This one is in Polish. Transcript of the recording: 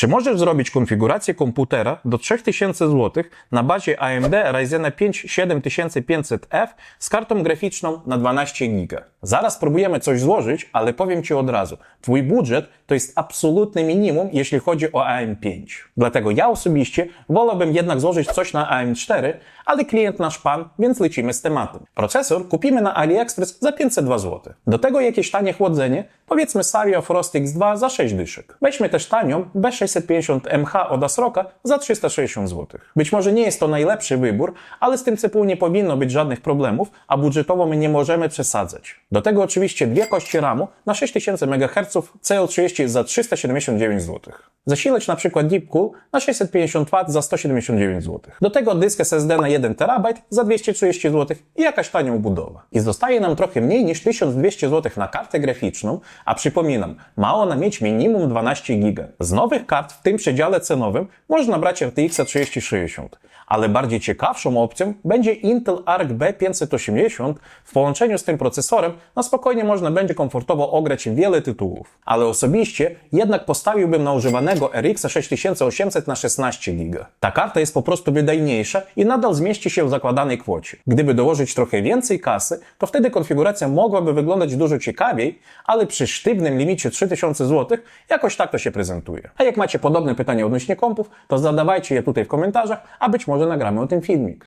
Czy możesz zrobić konfigurację komputera do 3000 zł na bazie AMD Ryzena 5 7500F z kartą graficzną na 12 GB? Zaraz próbujemy coś złożyć, ale powiem Ci od razu. Twój budżet to jest absolutne minimum, jeśli chodzi o AM5. Dlatego ja osobiście wolałbym jednak złożyć coś na AM4, ale klient nasz pan, więc lecimy z tematem. Procesor kupimy na AliExpress za 502 zł. Do tego jakieś tanie chłodzenie, powiedzmy Savio Frost X2 za 6 dyszek. Weźmy też tanią B650MH od Asroka za 360 zł. Być może nie jest to najlepszy wybór, ale z tym CPU nie powinno być żadnych problemów, a budżetowo my nie możemy przesadzać. Do tego oczywiście dwie kości RAMu na 6000 MHz CL30 za 379 zł. Zasilacz na przykład Deepcool na 650 W za 179 zł. Do tego dysk SSD na 1 TB za 230 zł i jakaś tania obudowa. I zostaje nam trochę mniej niż 1200 zł na kartę graficzną, a przypominam, ma ona mieć minimum 12 GB. Z nowych kart w tym przedziale cenowym można brać RTX 3060, ale bardziej ciekawszą opcją będzie Intel Arc B580 w połączeniu z tym procesorem na spokojnie można będzie komfortowo ograć wiele tytułów. Ale osobiście jednak postawiłbym na używanego RX 6800 na 16 GB. Ta karta jest po prostu wydajniejsza i nadal zmieści się w zakładanej kwocie. Gdyby dołożyć trochę więcej kasy, to wtedy konfiguracja mogłaby wyglądać dużo ciekawiej, ale przy sztywnym limicie 3000 zł jakoś tak to się prezentuje. A jak macie podobne pytania odnośnie kompów, to zadawajcie je tutaj w komentarzach, a być może nagramy o tym filmik.